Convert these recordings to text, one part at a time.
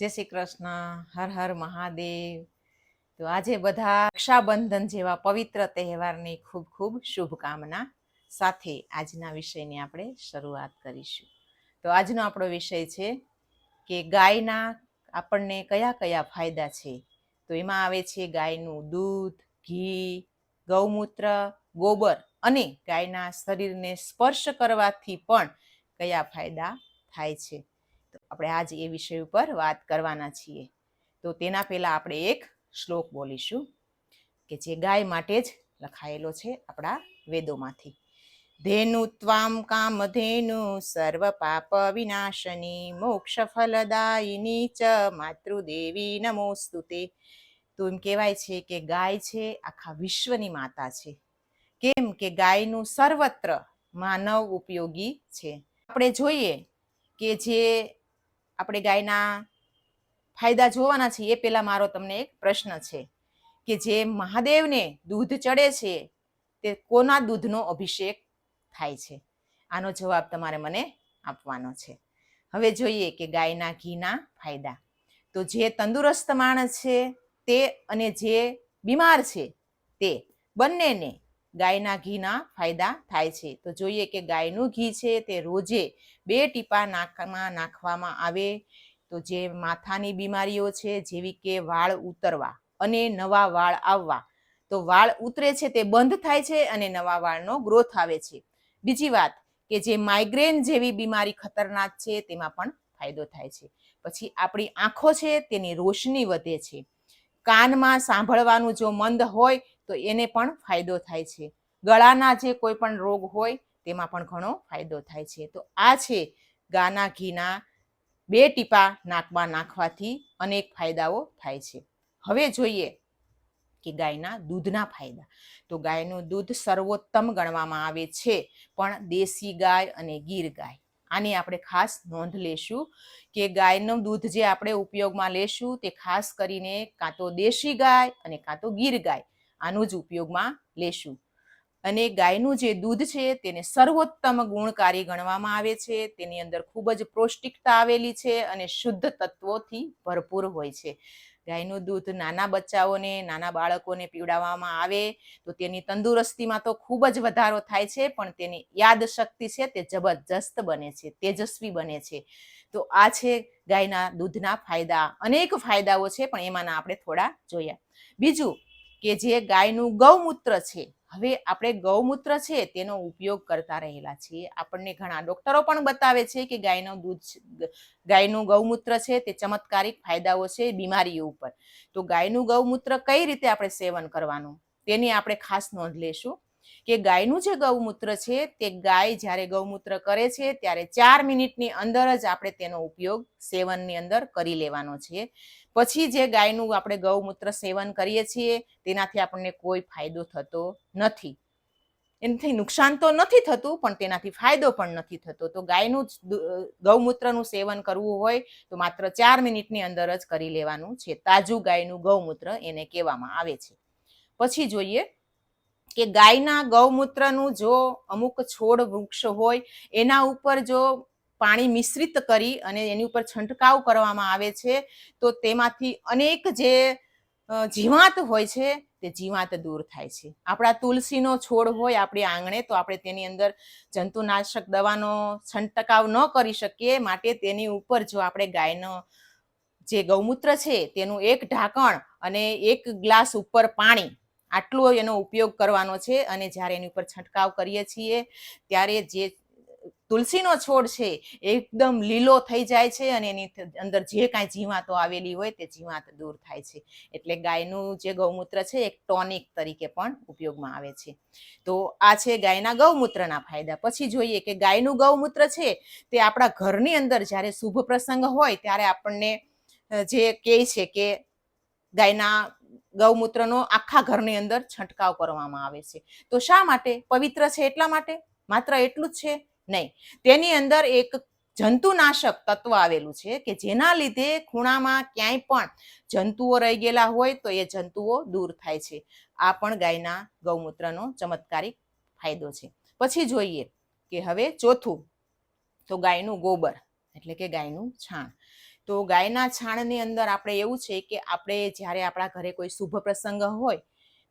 જય શ્રી કૃષ્ણ, હર હર મહાદેવ. તો આજે બધા રક્ષાબંધન જેવા પવિત્ર તહેવારની ખૂબ ખૂબ શુભકામના સાથે આજના વિષયની આપણે શરૂઆત કરીશું. તો આજનો આપણો વિષય છે કે ગાયના આપણને કયા કયા ફાયદા છે? તો એમાં આવે છે ગાયનું દૂધ, ઘી, ગૌમૂત્ર, ગોબર અને ગાયના શરીરને સ્પર્શ કરવાથી પણ કયા ફાયદા થાય છે? તો આપણે આજ એ વિષય ઉપર વાત કરવાના છીએ. તો તેના પહેલાં આપણે એક શ્લોક બોલીશું, કે જે ગાય માટે જ લખાયેલો છે આપણા વેદોમાંથી. ધેનુ ત્વામ કામધેનુ સર્વ પાપ વિનાશની, મોક્ષ ફલદાયિની ચ માતૃદેવી નમોસ્તુતે તો એમ કહેવાય છે કે ગાય છે આખા વિશ્વની માતા છે. કેમ કે ગાયનું સર્વત્ર માનવ ઉપયોગી છે. આપણે જોઈએ કે જે આપણે ગાયના ફાયદા જોવાના છીએ, એ પહેલાં મારો તમને એક પ્રશ્ન છે કે જે મહાદેવને દૂધ ચડે છે, તે કોના દૂધનો અભિષેક થાય છે? આનો જવાબ તમારે મને આપવાનો છે. હવે જોઈએ કે ગાયના ઘીના ફાયદા. તો જે તંદુરસ્ત માણસ છે તે અને જે બીમાર છે તે બંનેને ગાયના ઘીના ફાયદા થાય છે. તો જોઈએ કે ગાયનું ઘી છે તે રોજે બે ટીપા નાકમાં નાખવામાં આવે. તો જે માથાની બીમારીઓ છે જેવી કે વાળ ઉતરવા અને નવા વાળ આવવા. તો વાળ ઉતરે છે તે બંધ થાય છે અને નવા વાળનો ગ્રોથ આવે છે. બીજી વાત કે જે માઇગ્રેન જેવી બીમારી ખતરનાક છે તેમાં પણ ફાયદો થાય છે. પછી આપણી આંખો છે તેની રોશની વધે છે. કાનમાં સાંભળવાનું જો મંદ હોય તો એને પણ ફાયદો થાય છે. ગળાના જે કોઈ પણ રોગ હોય, તેમાં પણ ઘણો ફાયદો થાય છે. તો આ છે ગાના, ઘીના બે ટીપા નાકમાં નાખવાથી અનેક ફાયદાઓ થાય છે. હવે જોઈએ કે ગાયના દૂધના ફાયદા. તો ગાયનું દૂધ સર્વોત્તમ ગણવામાં આવે છે, પણ દેશી ગાય અને ગીર ગાય. આની આપણે ખાસ નોંધ લેશું કે ગાયનું દૂધ જે આપણે ઉપયોગમાં લેશું તે ખાસ કરીને કાં તો દેશી ગાય અને કાં તો ગીર ગાય. આનું જ ઉપયોગમાં લેશું. અને ગાયનું જે દૂધ છે તેને સર્વોત્તમ ગુણકારી ગણવામાં આવે છે. તેની અંદર ખૂબ જ પૌષ્ટિકતા આવેલી છે અને શુદ્ધ તત્વોથી ભરપૂર હોય છે. ગાયનું દૂધ નાના બચ્ચાઓને, નાના બાળકોને પીવડાવવામાં આવે તો તેની તંદુરસ્તીમાં તો ખૂબ જ વધારો થાય છે, પણ તેની યાદ શક્તિ છે તે જબરજસ્ત બને છે, તેજસ્વી બને છે. તો આ છે ગાયના દૂધના ફાયદા. અનેક ફાયદાઓ છે, પણ એમાંના આપણે થોડા જોયા. બીજું કે જે ગાયનું ગૌમૂત્ર છે. હવે આપણે ગૌમૂત્ર છે તેનો ઉપયોગ કરતા રહેલા છીએ. આપણને ઘણા ડોક્ટરો પણ બતાવે છે કે ગાયનું દૂધ ગાયનું ગૌમૂત્ર છે તે ચમત્કારિક ફાયદાઓ છે બીમારીઓ ઉપર. તો ગાયનું ગૌમૂત્ર કઈ રીતે આપણે સેવન કરવાનું? તેની આપણે ખાસ નોંધ લેશું. કે ગાયનું જે ગૌમૂત્ર છે તે ગાય જ્યારે ગૌમૂત્ર કરે છે, ત્યારે ચાર મિનિટની અંદર જ આપણે તેનો ઉપયોગ સેવનની અંદર કરી લેવાનો છે. પછી જે ગાયનું આપણે ગૌમૂત્ર સેવન કરીએ છીએ, તેનાથી આપણને કોઈ ફાયદો થતો નથી. એનાથી નુકસાન તો નથી થતું, પણ તેનાથી ફાયદો પણ નથી થતો. તો ગાયનું જ ગૌમૂત્રનું સેવન કરવું હોય, તો માત્ર ચાર મિનિટની અંદર જ કરી લેવાનું છે. તાજું ગાયનું ગૌમૂત્ર એને કહેવામાં આવે છે. પછી જોઈએ કે ગાયના ગૌમૂત્રનું જો અમુક છોડ વૃક્ષ હોય, એના ઉપર જો પાણી મિશ્રિત કરી અને એની ઉપર છંટકાવ કરવામાં આવે છે, તો તેમાંથી અનેક જે જીવાત હોય છે, તે જીવાત દૂર થાય છે. આપણા તુલસીનો છોડ હોય આપણી આંગણે, તો આપણે તેની અંદર જંતુનાશક દવાનો છંટકાવ ન કરી શકીએ, માટે તેની ઉપર જો આપણે ગાયનો જે ગૌમૂત્ર છે, તેનું એક ઢાંકણ અને એક ગ્લાસ ઉપર પાણી આટલો એનો ઉપયોગ કરવાનો છે અને જ્યારે એની ઉપર છંટકાવ કરીએ છીએ, ત્યારે જે તુલસીનો છોડ છે એકદમ લીલો થઈ જાય છે અને એની અંદર જે કાંઈ જીવાતો આવેલી હોય તે જીવાત દૂર થાય છે. એટલે ગાયનું જે ગૌમૂત્ર છે એક ટોનિક તરીકે પણ ઉપયોગમાં આવે છે. તો આ છે ગાયના ગૌમૂત્રના ફાયદા. પછી જોઈએ કે ગાયનું ગૌમૂત્ર છે તે આપણા ઘરની અંદર જ્યારે શુભ પ્રસંગ હોય ત્યારે આપણને જે કહે છે કે ગાયના ગૌમૂત્રનો આખા ઘરની અંદર છંટકાવ કરવામાં આવે છે. તો શા માટે? પવિત્ર છે એટલા માટે? માત્ર એટલું જ છે? નહીં. તેની અંદર એક જંતુનાશક તત્વ આવેલું છે કે જેના લીધે ખૂણામાં ક્યાંય પણ જંતુઓ રહી ગયેલા હોય તો એ જંતુઓ દૂર થાય છે. આ પણ ગાયના ગૌમૂત્રનો ચમત્કારિક ફાયદો છે. પછી જોઈએ કે હવે ચોથું તો ગાયનું ગોબર, એટલે કે ગાયનું છાણ. તો ગાયના છાણની અંદર આપણે એવું છે કે આપણે જ્યારે આપણા ઘરે કોઈ શુભ પ્રસંગ હોય,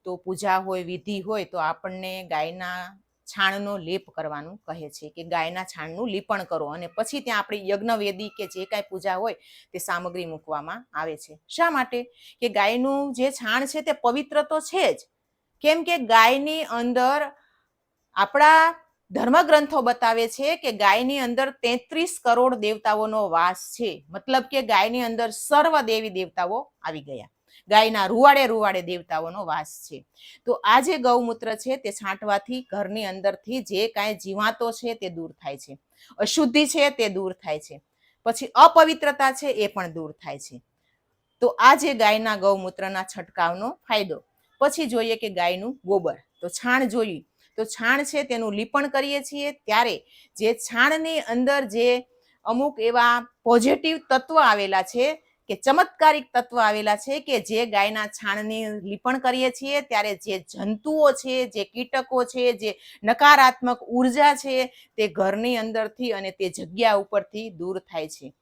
તો પૂજા હોય, વિધિ હોય, તો આપણને ગાયના છાણનો લેપ કરવાનું કહે છે કે ગાયના છાણનું લીપણ કરો અને પછી ત્યાં આપણી યજ્ઞવેદી કે જે કાંઈ પૂજા હોય તે સામગ્રી મૂકવામાં આવે છે. શા માટે? કે ગાયનું જે છાણ છે તે પવિત્ર તો છે જ. કેમ કે ગાયની અંદર આપણા ધર્મગ્રંથો બતાવે છે કે ગાયની અંદર તેત્રીસ કરોડ દેવતાઓનો વાસ છે. મતલબ કે ગાયની અંદર સર્વ દેવી દેવતાઓ આવી ગયા. ગાયના રૂવાડે રૂવાડે દેવતાઓનો વાસ છે. તો આ જે ગૌમૂત્ર છે તે છાંટવાથી ઘરની અંદરથી જે કાંઈ જીવાતો છે તે દૂર થાય છે. અશુદ્ધિ છે તે દૂર થાય છે. પછી અપવિત્રતા છે એ પણ દૂર થાય છે. તો આ જે ગાયના ગૌમૂત્રના છંટકાવનો ફાયદો. પછી જોઈએ કે ગાયનું ગોબર. તો છાણ જોયું. તો છાણ છે તેનું લીપણ કરીએ છીએ. ત્યારે જે છાણની અંદર જે અમુક એવા પોઝિટિવ તત્વ આવેલા છે કે ચમત્કારિક તત્વ આવેલા છે કે જે ગાયના છાણની લીપણ કરીએ છીએ, ત્યારે જે જંતુઓ છે, જે કીટકો છે, જે નકારાત્મક ઊર્જા છે તે ઘરની અંદરથી અને તે જગ્યા ઉપરથી દૂર થાય છે.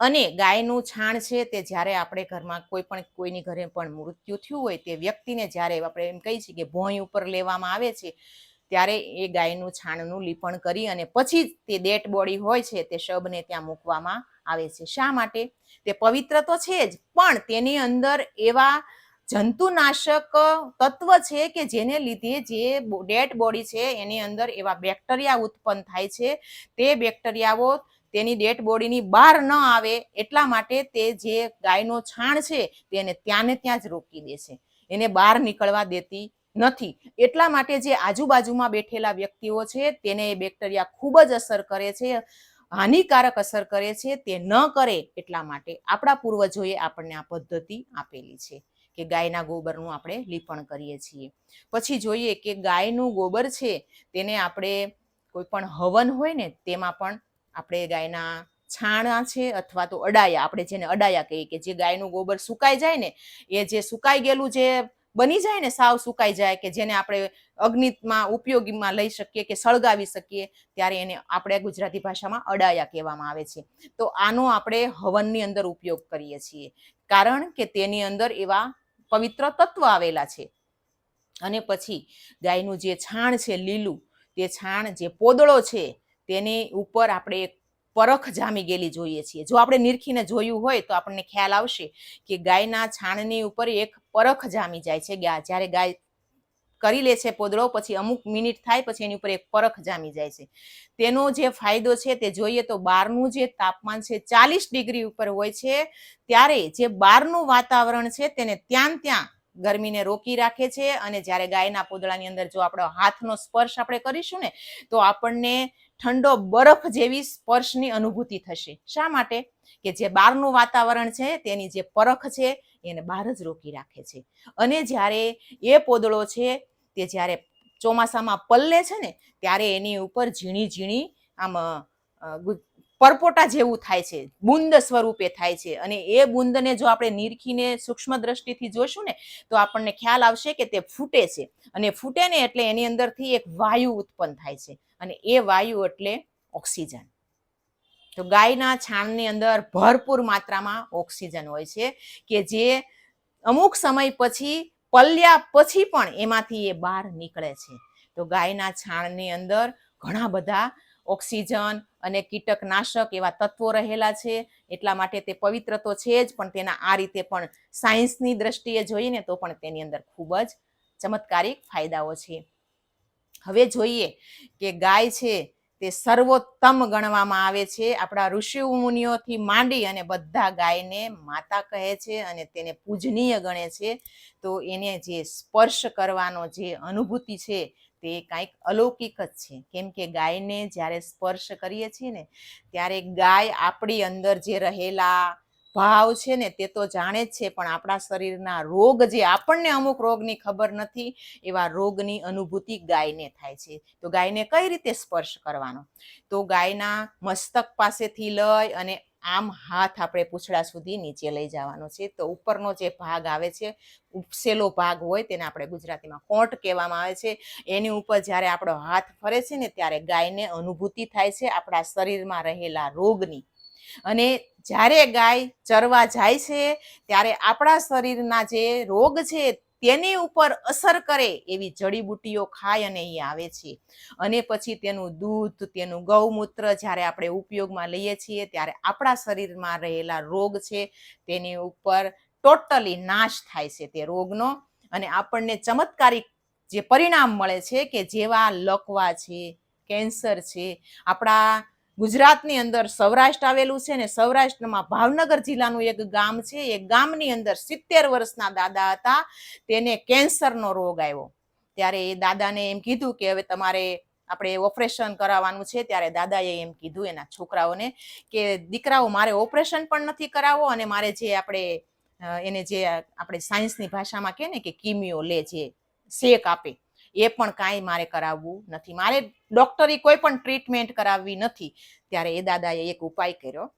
અને ગાયનું છાણ છે તે જ્યારે આપણે ઘરમાં કોઈ પણ કોઈની ઘરે પણ મૃત્યુ થયું હોય તે વ્યક્તિને જ્યારે આપણે એમ કહીએ છીએ કે ભોંય ઉપર લેવામાં આવે છે, ત્યારે એ ગાયનું છાણનું લીપણ કરી અને પછી તે ડેટ બોડી હોય છે તે શબને ત્યાં મૂકવામાં આવે છે. શા માટે? તે પવિત્ર તો છે જ, પણ તેની અંદર એવા જંતુનાશક તત્વ છે કે જેને લીધે જે ડેડ બોડી છે એની અંદર એવા બેક્ટેરિયા ઉત્પન્ન થાય છે. તે બેક્ટેરિયાઓ તેની ડેડ બોડીની બહાર ન આવે એટલા માટે તે જે ગાયનો છાણ છે તેને ત્યાંને ત્યાં જ રોકી દે છે. એને બહાર નીકળવા દેતી નથી. એટલા માટે જે આજુબાજુમાં બેઠેલા વ્યક્તિઓ છે તેને એ બેક્ટેરિયા ખૂબ જ અસર કરે છે, હાનિકારક અસર કરે છે, તે ન કરે એટલા માટે આપણા પૂર્વજોએ આપણને આ પદ્ધતિ આપેલી છે કે ગાયના ગોબરનું આપણે લીપણ કરીએ છીએ. પછી જોઈએ કે ગાયનું ગોબર છે તેને આપણે કોઈ પણ હવન હોય ને તેમાં પણ આપણે ગાયના છાણા છે અથવા તો અડાયા, આપણે જેને અડાયા કહીએ કે જે ગાયનું ગોબર સુકાઈ જાય ને, એ જે સુકાઈ ગયેલું જે બની જાય ને, સાવ સુકાઈ જાય કે જેને આપણે અગ્નિમાં ઉપયોગીમાં લઈ શકીએ કે સળગાવી શકીએ, ત્યારે એને આપણે ગુજરાતી ભાષામાં અડાયા કહેવામાં આવે છે. તો આનો આપણે હવનની અંદર ઉપયોગ કરીએ છીએ. કારણ કે તેની અંદર એવા પવિત્ર તત્વ આવેલા છે. અને પછી ગાયનું જે છાણ છે લીલું, તે છાણ જે પોદળો છે તેની ઉપર આપણે એક પરખ જામી ગયેલી જોઈએ છીએ. જો આપણે નિરખીને જોયું હોય તો આપણને ખ્યાલ આવશે કે ગાયના છાણની ઉપર એક પરખ જામી જાય છે. જ્યારે ગાય કરી લે છે પોદળો, પછી અમુક મિનિટ થાય, પછી એની ઉપર એક પરખ જામી જાય છે. તેનો જે ફાયદો છે તે જોઈએ તો બહારનું જે તાપમાન છે ચાલીસ ડિગ્રી ઉપર હોય છે, ત્યારે જે બહારનું વાતાવરણ છે તેને ત્યાં ત્યાં ગરમીને રોકી રાખે છે અને જ્યારે ગાયના પોદળાની અંદર જો આપણો હાથનો સ્પર્શ આપણે કરીશું ને, તો આપણને ઠંડો બરફ જેવી સ્પર્શની અનુભૂતિ થશે. શા માટે? કે જે બહારનું વાતાવરણ છે, તેની જે પરખ છે, એને બહાર જ રોકી રાખે છે. અને જ્યારે એ પોદળો છે, તે જ્યારે ચોમાસામાં પલ્લે છે ને, ત્યારે એની ઉપર ઝીણી ઝીણી આમ પરપોટા જેવું થાય છે, બુંદ સ્વરૂપે થાય છે. અને એ બુંદને જો આપણે નિરખીને સૂક્ષ્મ દ્રષ્ટિથી જોશું ને, તો આપણને ખ્યાલ આવશે કે તે ફૂટે છે. અને ફૂટે ને એટલે એની અંદરથી એક વાયુ ઉત્પન્ન થાય છે. અને એ વાયુ એટલે ઓક્સિજન. તો ગાયના છાણની અંદર ભરપૂર માત્રામાં ઓક્સિજન હોય છે કે જે અમુક સમય પછી પલ્યા પછી પણ એમાંથી એ બહાર નીકળે છે. તો ગાયના છાણની અંદર ઘણા બધા ઓક્સિજન અને કીટકનાશક એવા તત્વો રહેલા છે. એટલા માટે તે પવિત્ર તો છે જ, પણ તેના આ રીતે પણ સાયન્સની દ્રષ્ટિએ જોઈએ તો પણ તેની અંદર ખૂબ જ ચમત્કારિક ફાયદાઓ છે. હવે જોઈએ કે ગાય છે તે સર્વોત્તમ ગણવામાં આવે છે. આપણા ઋષિ મુનિઓથી માંડી અને બધા ગાયને માતા કહે છે અને તેને પૂજનીય ગણે છે. તો એને જે સ્પર્શ કરવાનો જે અનુભૂતિ છે તે કાંઈક અલૌકિક જ છે. કેમ કે ગાયને જ્યારે સ્પર્શ કરીએ છીએ ને, ત્યારે ગાય આપણી અંદર જે રહેલા ભાવ છે ને તે તો જાણે જ છે, પણ આપણા શરીરના રોગ જે આપણને અમુક રોગની ખબર નથી, એવા રોગની અનુભૂતિ ગાયને થાય છે. તો ગાયને કઈ રીતે સ્પર્શ કરવાનો? તો ગાયના મસ્તક પાસેથી લઈ અને આમ હાથ આપણે પૂછડા સુધી નીચે લઈ જવાનો છે. તો ઉપરનો જે ભાગ આવે છે, ઉપસેલો ભાગ હોય તેને આપણે ગુજરાતીમાં કોટ કહેવામાં આવે છે. એની ઉપર જ્યારે આપણો હાથ ફરે છે ને ત્યારે ગાયને અનુભૂતિ થાય છે આપણા શરીરમાં રહેલા રોગની. અને જ્યારે ગાય ચરવા જાય છે, ત્યારે આપણા શરીરના જે રોગ છે તેની ઉપર અસર કરે એવી જડીબુટ્ટીઓ ખાય અને એ આવે છે. અને પછી તેનું દૂધ, તેનું ગૌમૂત્ર જ્યારે આપણે ઉપયોગમાં લઈએ છીએ, ત્યારે આપણા શરીરમાં રહેલા રોગ છે તેની ઉપર ટોટલી નાશ થાય છે તે રોગનો. અને આપણને ચમત્કારિક જે પરિણામ મળે છે કે જેવા લકવા છે, કેન્સર છે, આપણા ગુજરાતની અંદર સૌરાષ્ટ્ર આવેલું છે ને સૌરાષ્ટ્રમાં ભાવનગર જિલ્લાનું એક ગામ છે. એ ગામની અંદર સિત્તેર વર્ષના દાદા હતા. તેને કેન્સરનો રોગ આવ્યો. ત્યારે એ દાદાને એમ કીધું કે હવે તમારે આપણે ઓપરેશન કરાવવાનું છે. ત્યારે દાદાએ એમ કીધું એના છોકરાઓને કે દીકરાઓ, મારે ઓપરેશન પણ નથી કરાવવો અને મારે જે આપણે એને જે આપણે સાયન્સની ભાષામાં કહે ને કે કિમિયો લે જે શેક આપે. એ પણ કાંઈ મારે કરાવવું નથી. મારે ડોક્ટરી કોઈ પણ ટ્રીટમેન્ટ કરાવવી નથી. ત્યારે એ દાદાએ એક ઉપાય કર્યો.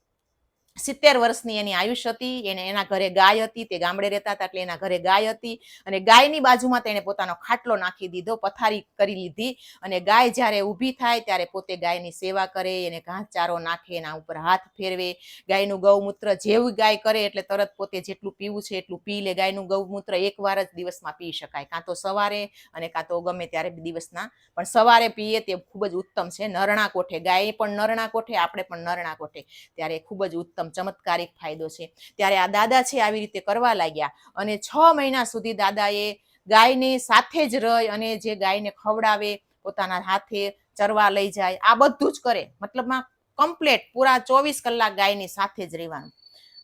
સિત્તેર વર્ષની એની આયુષ હતી, એને એના ઘરે ગાય હતી, તે ગામડે રહેતા હતા એટલે એના ઘરે ગાય હતી અને ગાયની બાજુમાં તેણે પોતાનો ખાટલો નાખી દીધો, પથારી કરી લીધી અને ગાય જ્યારે ઊભી થાય ત્યારે પોતે ગાયની સેવા કરે, એને ઘાસચારો નાખે, એના ઉપર હાથ ફેરવે. ગાયનું ગૌમૂત્ર જેવું ગાય કરે એટલે તરત પોતે જેટલું પીવું છે એટલું પી લે. ગાયનું ગૌમૂત્ર એકવાર જ દિવસમાં પી શકાય. કાં તો સવારે અને કાં તો ગમે ત્યારે દિવસના. પણ સવારે પીએ તે ખૂબ જ ઉત્તમ છે. નરણા કોઠે, ગાય પણ નરણા કોઠે, આપણે પણ નરણા કોઠે. ત્યારે ખૂબ જ ઉત્તમ ચમત્કારિક ફાયદો છે. ત્યારે આ દાદા છે આવી રીતે કરવા લાગ્યા અને છ મહિના સુધી દાદાએ ગાયને સાથે જ રહી અને જે ગાયને ખવડાવે પોતાના હાથે ચરવા લઈ જાય, આ બધું જ કરે. મતલબમાં કમ્પ્લેટ પૂરા ચોવીસ કલાક ગાયની સાથે જ રહેવાનું.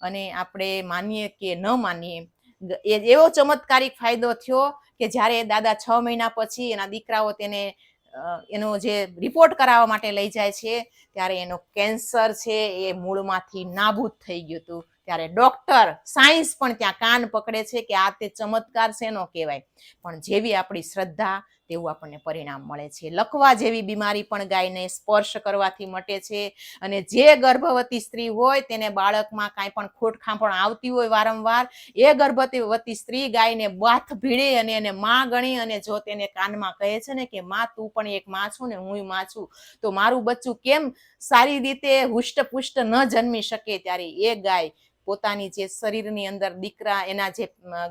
અને આપણે માનીએ કે ન માનીએ એવો ચમત્કારિક ફાયદો થયો કે જ્યારે દાદા છ મહિના પછી એના દીકરાઓ તેને એનો જે રિપોર્ટ કરાવવા માટે લઈ જાય છે, ત્યારે એનો કેન્સર છે, એ મૂળમાંથી નાબૂદ થઈ ગયું હતું. ત્યારે ડોક્ટર સાયન્સ પણ ત્યાં કાન પકડે છે કે આ તે ચમત્કાર શેનો કહેવાય? પણ જેવી આપણી શ્રદ્ધા તેવું આપણને પરિણામ મળે છે. લકવા જેવી બીમારી પણ ગાયને સ્પર્શ કરવાથી મટે છે અને જે ગર્ભવતી સ્ત્રી હોય તેને બાળકમાં કાંઈ પણ ખોટખાંપણ આવતી હોય વારંવાર, એ ગર્ભવતી સ્ત્રી ગાયને બાથ ભીડે અને એને માં ગણી અને જો તેને કાનમાં કહે છે ને કે, માં, તું પણ એક માં છું ને હું માં છું. તો મારું બચ્ચું કેમ સારી રીતે હુષ્ટપુષ્ટ ન જન્મી શકે ત્યારે એ ગાય પોતાની જે શરીરની અંદર દીકરા, એના જે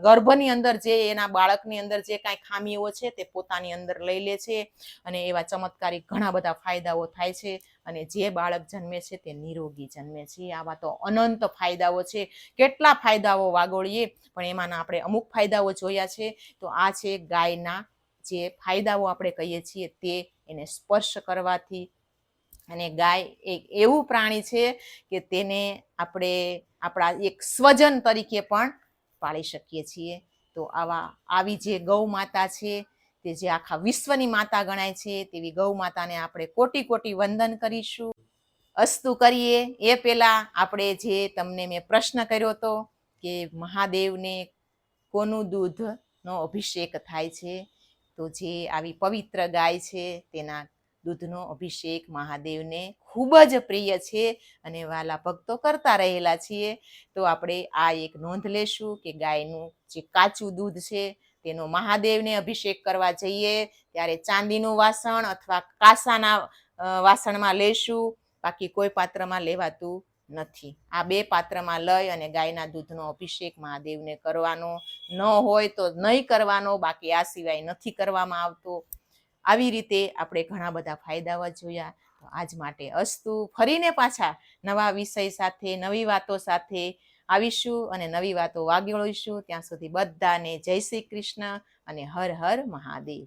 ગર્ભની અંદર જે, એના બાળકની અંદર જે કાંઈ ખામીઓ છે તે પોતાની અંદર લઈ લે છે અને એવા ચમત્કારિક ઘણા બધા ફાયદાઓ થાય છે અને જે બાળક જન્મે છે તે નિરોગી જન્મે છે. આવા તો અનંત ફાયદાઓ છે. કેટલા ફાયદાઓ વાગોળીએ, પણ એમાંના આપણે અમુક ફાયદાઓ જોયા છે. તો આ છે ગાયના જે ફાયદાઓ આપણે કહીએ છીએ તે એને સ્પર્શ કરવાથી. અને ગાય એક એવું પ્રાણી છે કે તેને આપણે આપણા એક સ્વજન તરીકે પણ પાળી શકીએ છીએ. તો આવા, આવી જે ગૌ માતા છે, તે જે આખા વિશ્વની માતા ગણાય છે, તેવી ગૌ માતાને આપણે કોટી કોટી વંદન કરીશું. અસ્તુ કરીએ. એ પહેલાં આપણે જે તમને મેં પ્રશ્ન કર્યો હતો કે મહાદેવને કોનું દૂધનો અભિષેક થાય છે, તો જે આવી પવિત્ર ગાય છે, તેના દૂધનો અભિષેક મહાદેવને ખૂબ જ પ્રિય છે અને વાલા ભક્તો કરતા રહેલા છીએ. તો આપણે આ એક નોંધ લેશું કે ગાયનું જે કાચું દૂધ છે તેનો મહાદેવને અભિષેક કરવા જઈએ ત્યારે ચાંદીનું વાસણ અથવા કાસાના વાસણમાં લેશું. બાકી કોઈ પાત્રમાં લેવાતું નથી. આ બે પાત્રમાં લઈ અને ગાયના દૂધનો અભિષેક મહાદેવને કરવાનો ન હોય તો નહીં કરવાનો, બાકી આ સિવાય નથી કરવામાં આવતો. આવી રીતે આપણે ઘણા બધા ફાયદાઓ જોયા. તો આજ માટે અસ્તુ. ફરીને પાછા નવા વિષય સાથે, નવી વાતો સાથે આવીશું અને નવી વાતો વાગીળીશું ત્યાં સુધી બધાને જય શ્રી કૃષ્ણ અને હર હર મહાદેવ.